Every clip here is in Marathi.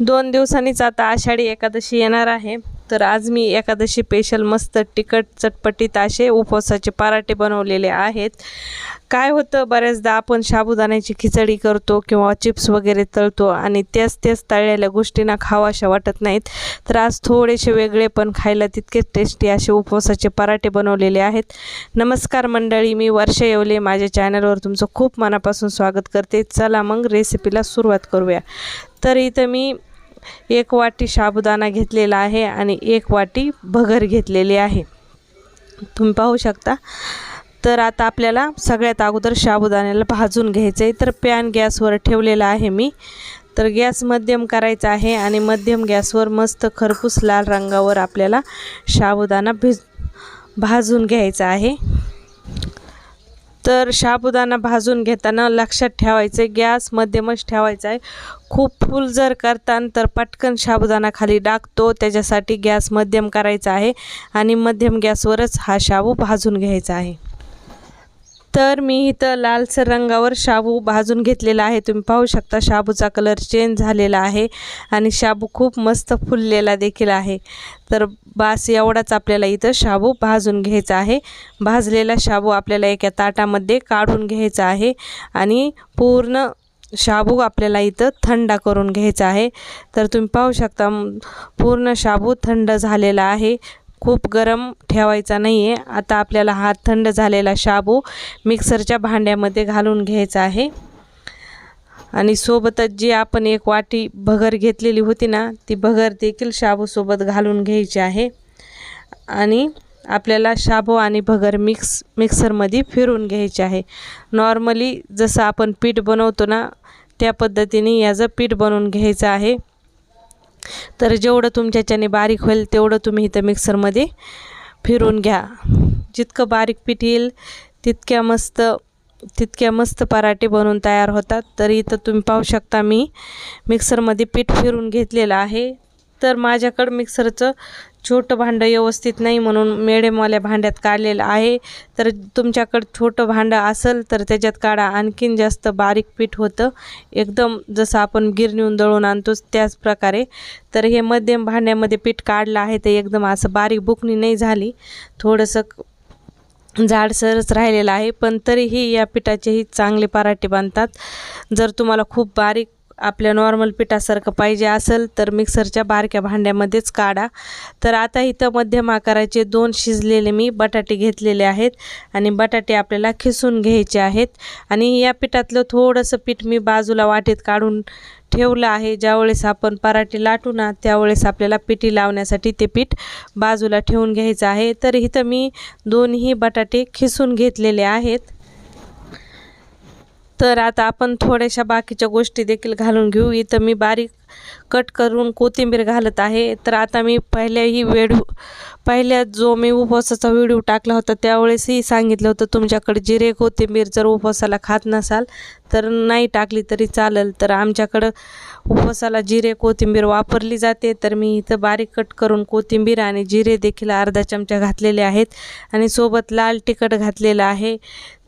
दोन दिवसांनीच आता आषाढी एकादशी येणार आहे. तर आज मी एकादशी स्पेशल मस्त तिखट चटपटीत असे उपवासाचे पराठे बनवलेले आहेत. काय होतं बऱ्याचदा आपण साबुदाण्याची खिचडी करतो किंवा चिप्स वगैरे तळतो आणि त्याच त्याच तळलेल्या गोष्टींना खावाशा वाटत नाहीत. तर आज थोडेसे वेगळे पण खायला तितकेच टेस्टी असे उपवासाचे पराठे बनवलेले आहेत. नमस्कार मंडळी मी वर्ष येवले. माझ्या चॅनलवर तुमचं खूप मनापासून स्वागत करते. चला मग रेसिपीला सुरुवात करूया. तर इथं मी एक वाटी साबुदाणा घेतलेला आहे आणि एक वाटी भगर घेतलेली आहे. तुम्ही पाहू शकता. तर आता आपल्याला सगळ्यात अगोदर साबुदाण्याला भाजून घ्यायचं आहे तर पॅन गॅसवर ठेवलेला आहे मी. तर गॅस मध्यम करायचा आहे आणि मध्यम गॅसवर मस्त खरपूस लाल रंगावर आपल्याला साबुदाणा भिज भाजून घ्यायचा आहे. तर शाबुदाना भाजून घेताना लक्षात ठेवायचं आहे गॅस मध्यमच ठेवायचा आहे खूप फुल जर करताना तर पटकन शाबुदाना खाली टाकतो त्याच्यासाठी गॅस मध्यम करायचा आहे आणि मध्यम गॅसवरच हा शाबू भाजून घ्यायचा आहे. तर मी इथं लालसर रंगावर शाबू भाजून घेतलेला आहे. तुम्ही पाहू शकता शाबूचा कलर चेंज झालेला आहे आणि शाबू खूप मस्त फुललेला देखील आहे. तर बास एवढाच आपल्याला इथं शाबू भाजून घ्यायचा आहे. भाजलेला शाबू आपल्याला एका ताटामध्ये काढून घ्यायचा आहे आणि पूर्ण शाबू आपल्याला इथं थंडा करून घ्यायचा आहे. तर तुम्ही पाहू शकता पूर्ण शाबू थंड झालेला आहे. खूप गरम ठेवायचा नाही आहे आता आपल्याला हा थंड झालेला शाबू मिक्सरच्या भांड्यामध्ये घालून घ्यायचा आहे. आणि सोबतच जी आपण एक वाटी भगर घेतलेली होती ना ती भगर देखील शाबूसोबत घालून घ्यायची आहे. आणि आपल्याला शाबू आणि भगर मिक्स मिक्सरमध्ये फिरून घ्यायचे आहे. नॉर्मली जसं आपण पीठ बनवतो ना त्या पद्धतीने याचं पीठ बनवून घ्यायचं आहे. तर जेवढं तुमच्याच्याने बारीक होईल तेवढं तुम्ही इथं मिक्सरमध्ये फिरून घ्या. जितकं बारीक पीठ येईल तितक्या मस्त तितक्या मस्त पराठे बनवून तयार होतात. तर इथं तुम्ही पाहू शकता मी मिक्सरमध्ये पीठ फिरून घेतलेलं आहे. तर माझ्याकडं मिक्सरचं छोटं भांडं व्यवस्थित नाही म्हणून मेडेमवाल्या भांड्यात काढलेलं आहे. तर तुमच्याकडं छोटं भांडं असेल तर त्याच्यात काढा. आणखीन जास्त बारीक पीठ होतं. एकदम जसं आपण गिरणीहून दळून आणतोच त्याच प्रकारे. तर हे मध्यम भांड्यामध्ये पीठ काढलं आहे ते एकदम असं बारीक बुकणी नाही झाली. थोडंसं जाडसरच राहिलेलं आहे. पण तरीही या पिठाचेही चांगले पराठे बांधतात जर तुम्हाला खूप बारीक आपल्या नॉर्मल पिठासारखं पाहिजे असेल तर मिक्सरच्या बारक्या भांड्यामध्येच काढा. तर आता इथं मध्यम आकाराचे दोन शिजलेले मी बटाटे घेतलेले आहेत आणि बटाटे आपल्याला खिसून घ्यायचे आहेत. आणि या पिठातलं थोडंसं पीठ मी बाजूला वाटेत काढून ठेवलं आहे. ज्यावेळेस आपण पराठे लाटू ना त्यावेळेस आपल्याला पिठी लावण्यासाठी ते पीठ बाजूला ठेवून घ्यायचं आहे. तर इथं मी दोन्ही बटाटे खिसून घेतलेले आहेत. तर आता आपण थोड्याशा बाकीच्या गोष्टी देखील घालून घेऊ. इथं मी बारीक कट करून कोथिंबीर घालत आहे. तर आता मी पहिल्याही वेळ पहिल्या जो मी उपवासाचा व्हिडिओ टाकला होता त्यावेळेसही सांगितलं होतं तुमच्याकडे जिरे कोथिंबीर जर उपवासाला खात नसाल तर नाही टाकली तरी चालेल. तर आमच्याकडं उपवासाला जिरे कोथिंबीर वापरली जाते. तर मी इथं बारीक कट करून कोथिंबीर आणि जिरे देखील अर्धा चमचा घातलेले आहेत आणि सोबत लाल तिखट घातलेलं आहे.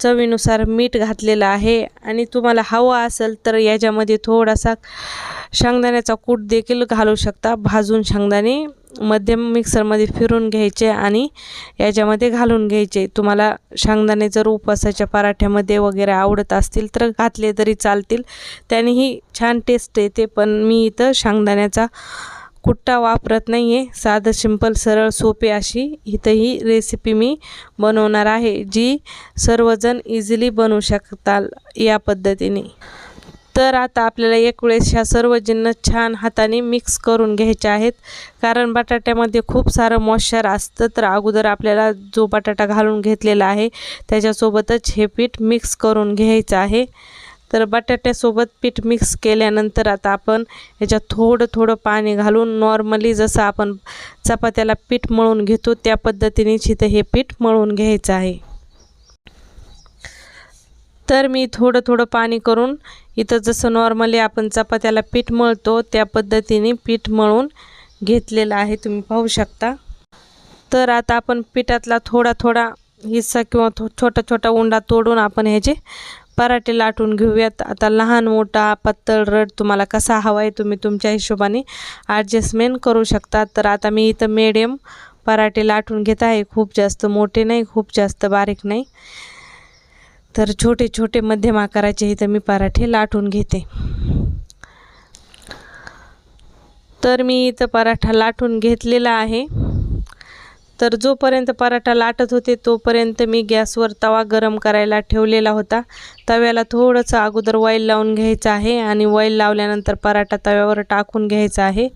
चवीनुसार मीठ घातलेलं आहे. आणि तुम्हाला हवं असेल तर याच्यामध्ये थोडासा शेंगदाण्याचा कूट देखील घालू शकता. भाजून शेंगदाणे मध्यम मिक्सरमध्ये फिरून घ्यायचे आणि याच्यामध्ये घालून घ्यायचे. तुम्हाला शेंगदाणे जर उपवासाच्या पराठ्यामध्ये वगैरे आवडत असतील तर घातले तरी चालतील. त्यानेही छान टेस्ट येते पण मी इथं शेंगदाण्याचा कुट्टा वापरत नाही आहे साधं सिंपल सरळ सोपे अशी इथं ही रेसिपी मी बनवणार आहे जी सर्वजण इझिली बनवू शकताल या पद्धतीने. तर आता आपल्याला एक वेळेस ह्या सर्व जिन्न छान हाताने मिक्स करून घ्यायचे आहेत. कारण बटाट्यामध्ये खूप सारं मॉइश्चर असतं तर अगोदर आपल्याला जो बटाटा घालून घेतलेला आहे त्याच्यासोबतच हे पीठ मिक्स करून घ्यायचं आहे. तर बटाट्यासोबत पीठ मिक्स केल्यानंतर आता आपण याच्यात थोडं थोडं पाणी घालून नॉर्मली जसं आपण चपात्याला पीठ मळून घेतो त्या पद्धतीनेच इथं हे पीठ मळून घ्यायचं आहे. तर मी थोडं थोडं पाणी करून इथं जसं नॉर्मली आपण चपात्याला पीठ मळतो त्या पद्धतीने पीठ मळून घेतलेलं आहे. तुम्ही पाहू शकता. तर आता आपण पिठातला थोडा थोडा हिस्सा किंवा थो छोटा छोटा उंडा तोडून आपण ह्याचे पराठे लाटून घेऊयात. आता लहान मोठा पातळ रड तुम्हाला कसा हवा आहे तुम्ही तुमच्या हिशोबाने ॲडजस्टमेंट करू शकता. तर आता मी इथं मिडियम पराठे लाटून घेत आहे. खूप जास्त मोठे नाही खूप जास्त बारीक नाही. तर छोटे छोटे मध्यम आकाराचे इथं मी पराठे लाटून घेते. तर मी इथं पराठा लाटून घेतलेला आहे. तर जोपर्यंत पराठा लाटत होते तोपर्यंत मी गॅसवर तवा गरम करायला ठेवलेला होता. तव्याला थोडंसं अगोदर वाईल लावून घ्यायचं आहे आणि वॉईल लावल्यानंतर पराठा तव्यावर टाकून घ्यायचा आहे.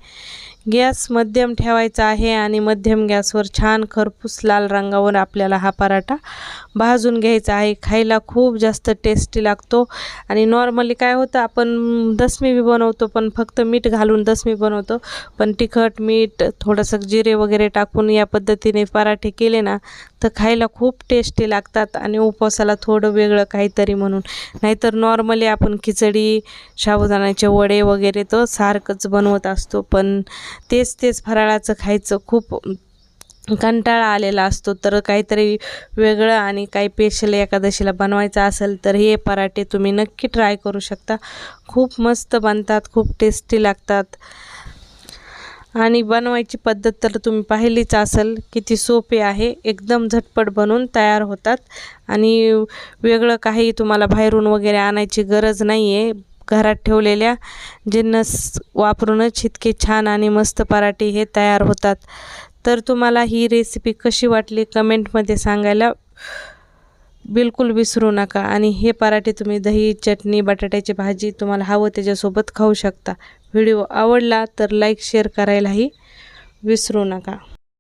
गॅस मध्यम ठेवायचा आहे आणि मध्यम गॅसवर छान खरपूस लाल रंगावर आपल्याला हा पराठा भाजून घ्यायचा आहे. खायला खूप जास्त टेस्टी लागतो. आणि नॉर्मली काय होतं आपण दसमी बी बनवतो पण फक्त मीठ घालून दसमी बनवतो. पण तिखट मीठ थोडंसं जिरे वगैरे टाकून या पद्धतीने पराठे केले ना तर खायला खूप टेस्टी लागतात आणि उपवासाला थोडं वेगळं काहीतरी म्हणून. नाहीतर नॉर्मली आपण खिचडी साबुदाण्याचे वडे वगैरे तर सारखंच बनवत असतो पण तेच तेच फराळाचं खायचं खूप कंटाळा आलेला असतो. तर काहीतरी वेगळं आणि काही स्पेशल एकादशीला बनवायचं असेल तर हे पराठे तुम्ही नक्की ट्राय करू शकता. खूप मस्त बनतात खूप टेस्टी लागतात. आणि बनवायची पद्धत तर तुम्ही पाहिलीच असेल किती सोपे आहे. एकदम झटपट बनवून तयार होतात. आणि वेगळं काही तुम्हाला बाहेरून वगैरे आणायची गरज नाही आहे घरात ठेवलेल्या जिन्नस वापरूनच इतके छान आणि मस्त पराठे हे तयार होतात. तर तुम्हाला ही रेसिपी कशी वाटली कमेंटमध्ये सांगायला बिलकुल विसरू नका. आणि हे पराठे तुम्ही दही चटणी बटाट्याची भाजी तुम्हाला हवं त्याच्यासोबत खाऊ शकता. व्हिडिओ आवडला तर लाईक शेअर करायलाही विसरू नका.